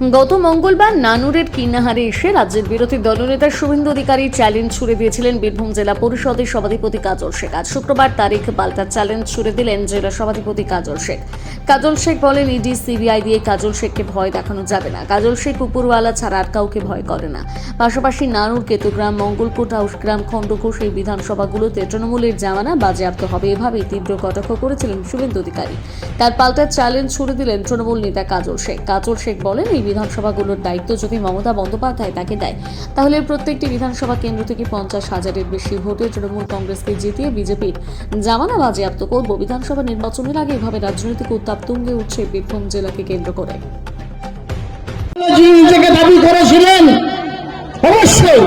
গত মঙ্গলবার নানুরের কিন্নাহারে এসে রাজ্যের বিরোধী দলনেতা শুভেন্দু অধিকারী চ্যালেঞ্জ ছুড়ে দিয়েছিলেন বীরভূম জেলা পরিষদের সভাধিপতি কাজল শেখ। আজ শুক্রবার তারিখ পাল্টা চ্যালেঞ্জ ছুড়ে দিলেন জেলা সভাধিপতি কাজল শেখ। কাজল শেখ বলেন, ইডি, সিবিআই দিয়ে কাজল শেখকে ভয় দেখানো যাবে না। কাজল শেখ উপরওয়ালা ছাড়া আর কাউকে ভয় করে না। পাশাপাশি নানুর কেতুগ্রাম, মঙ্গলপুর হাউসগ্রাম খণ্ডঘোষ এই বিধানসভাগুলোতে তৃণমূলের জামানা বাজেয়াপ্ত হবে। এভাবেই তীব্র কটাক্ষ করেছিলেন শুভেন্দু অধিকারী। তার পাল্টা চ্যালেঞ্জ ছুড়ে দিলেন তৃণমূল নেতা কাজল শেখ। কাজল শেখ বলেন, এই বিধানসভাগুলোর দায়িত্ব যদি মমতা বন্দ্যোপাধ্যায় তাকে দেয়, তাহলে প্রত্যেকটি বিধানসভা কেন্দ্র থেকে পঞ্চাশ হাজারের বেশি ভোটে তৃণমূল কংগ্রেসকে জিতিয়ে বিজেপির জামানা বাজেয়াপ্ত করব। বিধানসভা নির্বাচনের আগে এভাবে রাজনৈতিক উত্তাপ তুঙ্গে উঠছে বীরভূম জেলাকে কেন্দ্র করে। দাবি করেছিলেন, অবশ্যই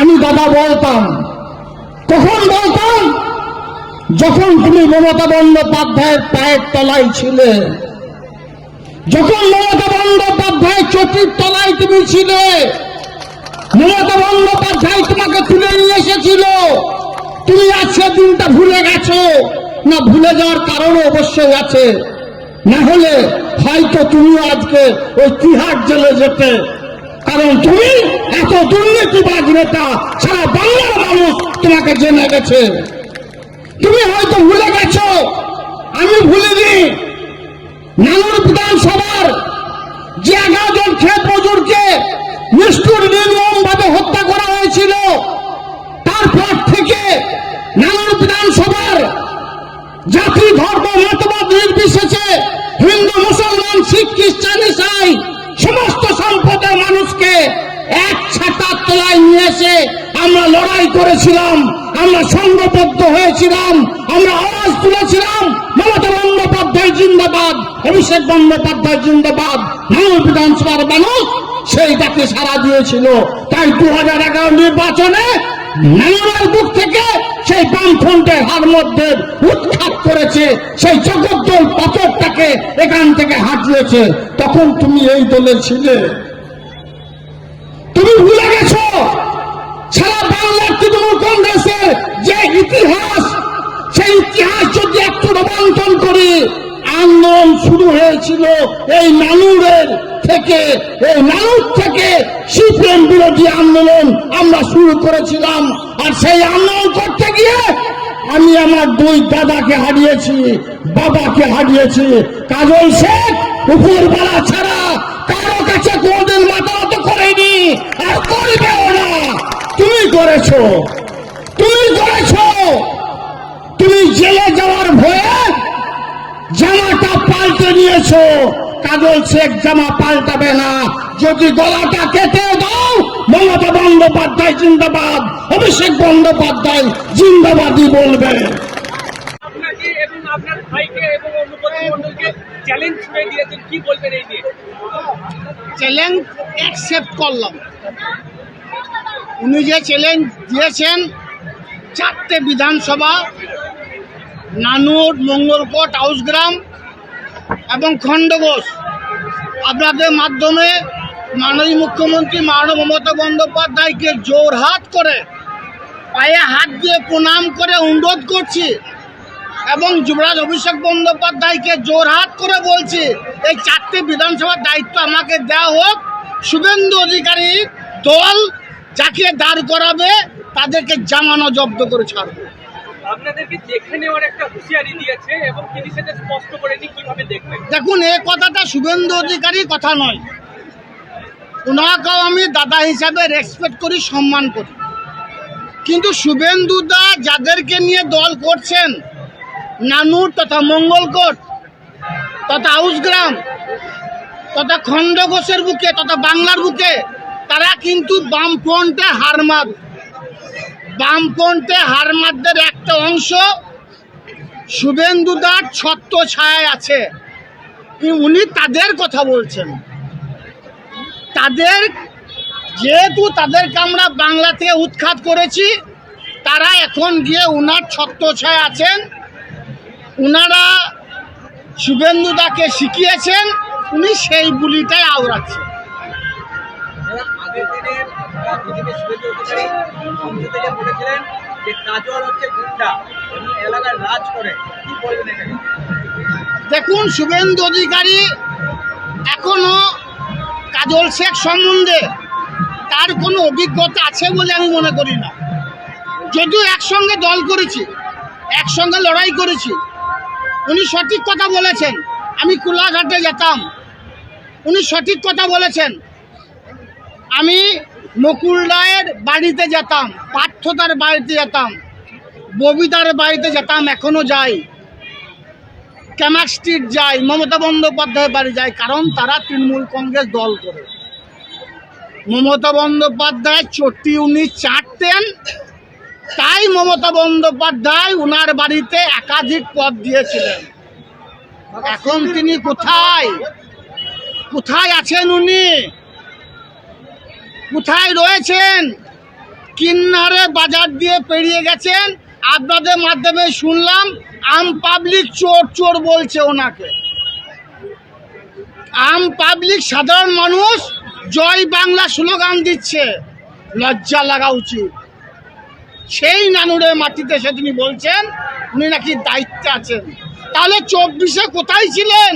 আমি দাদা বলতাম, কখন বলতাম? যখন তুমি মমতা বন্দ্যোপাধ্যায়ের পায়ের তলায় ছিলে যখন চটির তলায় তুমি ছিলে। মমতা বন্দ্যোপাধ্যায় তোমাকে তুলে নিয়ে এসেছিল। তুমি আজকে দিনটা ভুলে গেছো। না, ভুলে যাওয়ার কারণও অবশ্যই আছে। না হলে হয়তো তুমি আজকে ওই তিহার জেলে যেতে। কারণ তুমি এত দুর্নীতিবাজ নেতা, সারা বাংলার মানুষ তোমাকে জেনে গেছে। তুমি হয়তো ভুলে গেছো। আমি ভুলিনি। নানুর বিধানসভার যে এগারো জন মজুরকে নিষ্ঠুর নির্মম ভাবে হত্যা করা হয়েছিল তারপর থেকে নানান বিধানসভার জাতি, ধর্ম, মতবাদ নির্বিশেষে হিন্দু, মুসলমান, শিখ, খ্রিস্টান, ইসাই, সমস্ত সম্পদের মানুষকে এক ছাতার তলায় নিয়ে এসে আমরা লড়াই করেছিলাম, আমরা সংঘবদ্ধ হয়েছিলাম, আমরা আওয়াজ তুলেছিলাম, মমতা বন্দ্যোপাধ্যায় জিন্দাবাদ, অভিষেক বন্দ্যোপাধ্যায় জিন্দাবাদ, মানব বিধানসভার মানুষ সেই ডাকে সারা দিয়েছিল। তাই দু হাজার এগারো নির্বাচনে নানুরের বুক থেকে সেই বামফ্রন্টের হার মধ্যে উৎখাত করেছে, সেই জগদ্দল পাথরটাকে এখান থেকে হাঁটিয়েছে তখন তুমি এই দলে ছিলে। ভুলে গেছো? সারা বাংলার তৃণমূল কংগ্রেসের যে ইতিহাস, সেই ইতিহাস যদি একটু রোমাঞ্চন করি, আন্দোলন শুরু হয়েছিল এই নানুরের থেকে। এই নানুর থেকে সিপিএম বিরোধী আন্দোলন আমরা শুরু করেছিলাম। আর সেই আন্দোলন করতে গিয়ে আমি আমার দুই দাদাকে হারিয়েছি, বাবাকে হারিয়েছি। কাজল শেখ উপরবেলা ছাড়া কারও কাছে কোনদিন মাথা আর না। তুমি করেছ। তুমি করেছ। তুমি জেলে যাওয়ার ভয়ে জামাটা পাল্টে নিয়েছো কাজল শেখ জামা পাল্টাবে না। যদি গলাটা কেটে দাও, মমতা বন্দ্যোপাধ্যায় জিন্দাবাদ, অভিষেক বন্দ্যোপাধ্যায় জিন্দাবাদই বলবে। আপনাকে এবং আপনার ভাইকে এবং অনুপতি মন্ডলকে চ্যালেঞ্জ ছুড়ে দিয়েছেন, কি বলবেন এই নিয়ে? চ্যালেঞ্জ অ্যাকসেপ্ট করলাম। উনি যে চ্যালেঞ্জ দিয়েছেন, চারটে বিধানসভা, নানুর, মঙ্গলকোট, হাউসগ্রাম এবং খণ্ডঘোষ। আপনাদের মাধ্যমে মাননীয় মুখ্যমন্ত্রী মাননীয় মমতা বন্দ্যোপাধ্যায়কে জোরহাত করে, পায়ে হাত দিয়ে প্রণাম করে অনুরোধ করছি। এবং যুবরাজ অভিষেক বন্দ্যোপাধ্যায়কে জোরহাত করে বলছি এই চারটি বিধানসভার দায়িত্ব আমাকে দেওয়া হোক। শুভেন্দু অধিকারী দল যাকে দাঁড় করাবে তাদেরকে জামানো জব্দ করে ছাড়বে। আপনাদেরকে দেখে নেওয়ার একটা হুঁশিয়ারি দিয়েছে এবং তিনি সেটা স্পষ্ট করেনি কীভাবে দেখবেন? দেখুন এ কথাটা শুভেন্দু অধিকারী কথা নয়। ওনাকেও আমি দাদা হিসাবে রেসপেক্ট করি সম্মান করি। কিন্তু শুভেন্দু দা যাদেরকে নিয়ে দল করছেন নানুর তথা মঙ্গলকোট, তথা আউসগ্রাম, তথা খণ্ডঘোষের বুকে, তথা বাংলার বুকে, তারা কিন্তু বামফ্রন্টে হারমাদ বামফ্রন্টে হারমাদদের একটা অংশ শুভেন্দুদার ছত্র ছায় আছে। উনি তাদের কথা বলছেন। তাদের, যেহেতু তাদেরকে আমরা বাংলা থেকে উৎখাত করেছি, তারা এখন গিয়ে উনার ছত্রছায় আছেন। উনারা শুভেন্দুদাকে শিখিয়েছেন, উনি সেই বুলিটাই আওড়াচ্ছেন। দেখুন, শুভেন্দু অধিকারী এখনও কাজল শেখ সম্বন্ধে তার কোনো অভিজ্ঞতা আছে বলে আমি মনে করি না। যদিও একসঙ্গে দল করেছি, একসঙ্গে লড়াই করেছি উনি সঠিক কথা বলেছেন। আমি কোলাঘাটে যেতাম। উনি সঠিক কথা বলেছেন। আমি নকুল রায়ের বাড়িতে যেতাম পার্থতার বাড়িতে যেতাম ববিতার বাড়িতে যেতাম, এখনও যাই। ক্যামাক স্ট্রিট যাই, মমতা বন্দ্যোপাধ্যায়ের বাড়ি যাই, কারণ তারা তৃণমূল কংগ্রেস দল করে। মমতা বন্দ্যোপাধ্যায় চটি উনি চাটতেন তাই মমতা বন্দ্যোপাধ্যায় উনার বাড়িতে একাধিক পদ দিয়েছিলেন। এখন তিনি কোথায়? কোথায় আছেন উনি? কোথায় রয়েছেন? কিন্নারে বাজার দিয়ে পেরিয়ে গেছেন। আপনাদের মাধ্যমে শুনলাম, আম পাবলিক চোর চোর বলছে ওনাকে। আম পাবলিক সাধারণ মানুষ জয় বাংলা স্লোগান দিচ্ছে। লজ্জা লাগা উচিত। সেই নানুরের মাটিতে এসে তিনি বলছেন, উনি নাকি দায়িত্বে আছেন। তাহলে চব্বিশে কোথায় ছিলেন?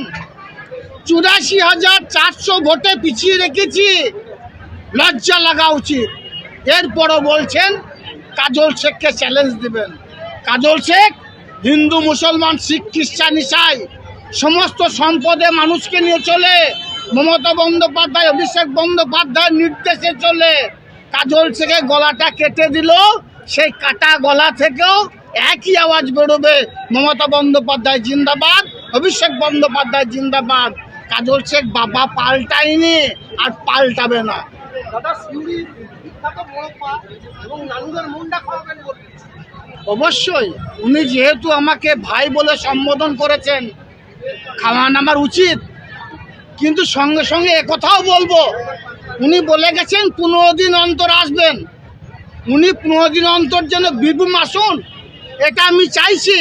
চুরাশি হাজার চারশো ভোটে পিছিয়ে রেখেছি। লজ্জা লাগা উচিত। এরপরও বলছেন, কাজল শেখকে চ্যালেঞ্জ দেবেন। কাজল শেখ, হিন্দু, মুসলমান, শিখ, খ্রিস্টান, ইসাই, সমস্ত সম্পদে মানুষকে নিয়ে চলে। মমতা বন্দ্যোপাধ্যায়, অভিষেক বন্দ্যোপাধ্যায়ের নির্দেশে চলে। কাজল শেখের গলাটা কেটে দিল। সেই কাটা গলা থেকেও একই আওয়াজ বেরোবে। মমতা বন্দ্যোপাধ্যায় জিন্দাবাদ অভিষেক বন্দ্যোপাধ্যায় জিন্দাবাদ। কাজল শেখ বাবা পাল্টায়নি আর পাল্টাবে না। অবশ্যই উনি যেহেতু আমাকে ভাই বলে সম্বোধন করেছেন খাওয়ান আমার উচিত। কিন্তু সঙ্গে সঙ্গে একথাও বলব উনি বলে গেছেন পনেরো দিন অন্তর আসবেন। উনি পনেরো দিন অন্তর যেন বীরভূম আসুন, এটা আমি চাইছি।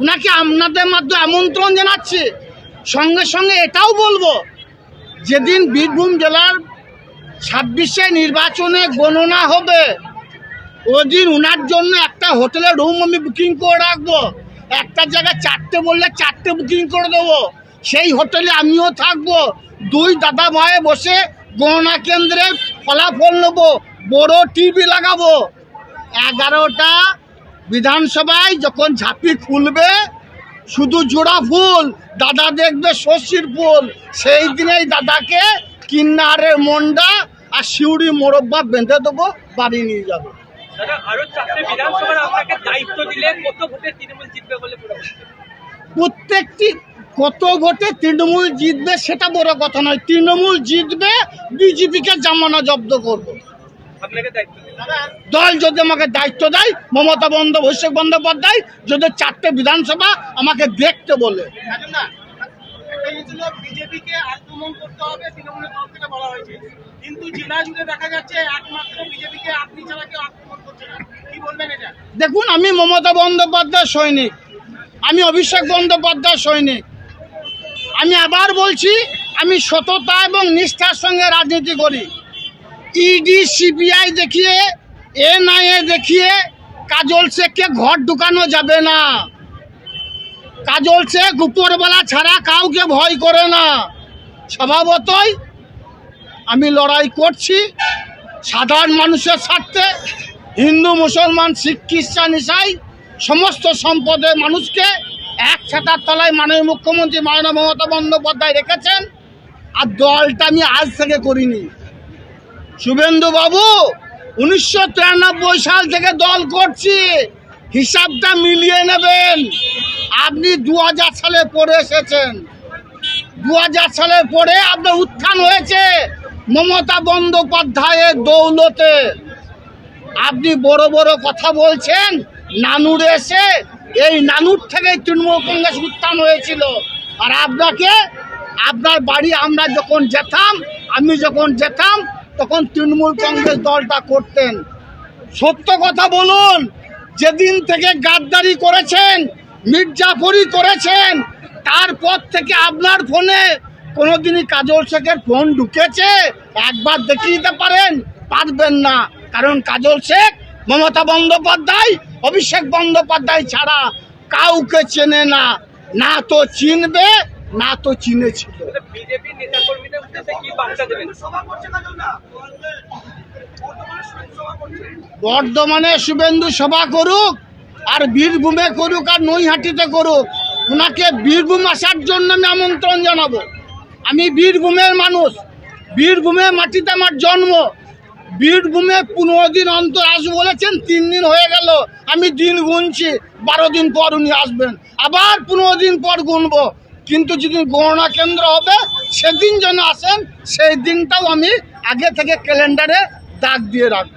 ওনাকে আপনাদের মাধ্যমে আমন্ত্রণ জানাচ্ছি। সঙ্গে সঙ্গে এটাও বলব, যেদিন বীরভূম জেলার ছাব্বিশে নির্বাচনে গণনা হবে, ওদিন ওনার জন্য একটা হোটেলের রুম আমি বুকিং করে রাখব। একটা জায়গায় চারটে বললে চারটে বুকিং করে দেবো। সেই হোটেলে আমিও থাকব। দুই দাদা ভাই বসে গণনা কেন্দ্রে ফলাফল নেব। বড় টিভি লাগাবো। এগারোটা বিধানসভায় যখন ঝাঁপি খুলবে শুধু জোড়া ফুল দাদা দেখবে শশীর ফুল। সেই দিনেই দাদাকে কিন্নারের মন্ডা আর শিউড়ি মোরব্বা বেঁধে দেবো বাড়ি নিয়ে যাব। প্রত্যেকটি কত ভোটে তৃণমূল জিতবে সেটা বড় কথা নয়। তৃণমূল জিতবে বিজেপিকে জামানা জব্দ করব। দিলে যদি আমাকে দায়িত্ব দেয় মমতা বন্দ অভিষেক বন্দ্যোপাধ্যায় যদি চারটে বিধানসভা আমাকে দেখতে বলে। বিজেপিকে আক্রমণ করতে হবে তৃণমূলের তরফ থেকে বলা হয়েছে। কিন্তু জেলা জুড়ে দেখা যাচ্ছে একমাত্র বিজেপিকে আপনি ছাড়া কেউ আক্রমণ করছে না। কি বলবেন এটা? দেখুন আমি মমতা বন্দ্যোপাধ্যায় সৈনিক। আমি অভিষেক বন্দ্যোপাধ্যায় সৈনিক। আমি আবার বলছি আমি সততা এবং নিষ্ঠার সঙ্গে রাজনীতি করি। ইডি সিবিআই দেখিয়ে, এনআইএ দেখিয়ে কাজল শেখকে ঘর ঢুকানো যাবে না। কাজল শেখ উপরবেলা ছাড়া কাউকে ভয় করে না। স্বভাবতই আমি লড়াই করছি সাধারণ মানুষের স্বার্থে, হিন্দু, মুসলমান, শিখ, খ্রিস্টান, ইসাই, সমস্ত সম্পদের মানুষকে এক ছাতার তলায় মাননীয় মুখ্যমন্ত্রী মাননীয় মমতা বন্দ্যোপাধ্যায় রেখেছেন, আর দলটা আমি আজ থেকে করিনি। শুভেন্দু বাবু উনিশশো তিরানব্বই সাল থেকে দল করছি। হিসাবটা মিলিয়ে নেবেন। আপনি দু হাজার সালে পড়ে এসেছেন। দু হাজার সালের পরে আপনার উত্থান হয়েছে মমতা বন্দ্যোপাধ্যায়ের দৌলতে। আপনি বড় বড় কথা বলছেন, নানুর এসে এই নানুর থেকে তৃণমূল কংগ্রেস উত্থান হয়েছিল। আর আপনাকে, আপনার বাড়ি আমরা যখন যেতাম, আমি যখন যেতাম তখন তৃণমূল কংগ্রেস দলটা করতেন। সত্য কথা বলুন, যেদিন থেকে গাদ্দারি করেছেন মির্জাফরি করেছেন, তারপর থেকে আপনার ফোনে কোনোদিনই কাজল শেখের ফোন ঢুকেছে, একবার দেখিয়ে দিতে পারেন, পারবেন না। কারণ কাজল শেখ মমতা বন্দ্যোপাধ্যায়, অভিষেক বন্দ্যোপাধ্যায় ছাড়া কাউকে চেনে না। না তো চিনবে না তো বার্তা দেবেন? বর্ধমানে শুভেন্দু সভা করুক আর বীরভূমে করুক আর নৈহাটিতে করুক ওনাকে বীরভূম আসার জন্য আমি আমন্ত্রণ জানাব। আমি বীরভূমের মানুষ বীরভূমের মাটিতে আমার জন্ম বীরভূমে পনেরো দিন অন্তর আসব বলেছেন তিন দিন হয়ে গেল আমি দিন গুনছি বারো দিন পর উনি আসবেন আবার পনেরো দিন পর গুনবো। কিন্তু যেদিন গণনা কেন্দ্র হবে, সেদিন যেন আসেন, সেই দিনটাও আমি আগে থেকে ক্যালেন্ডারে দাগ দিয়ে রাখব।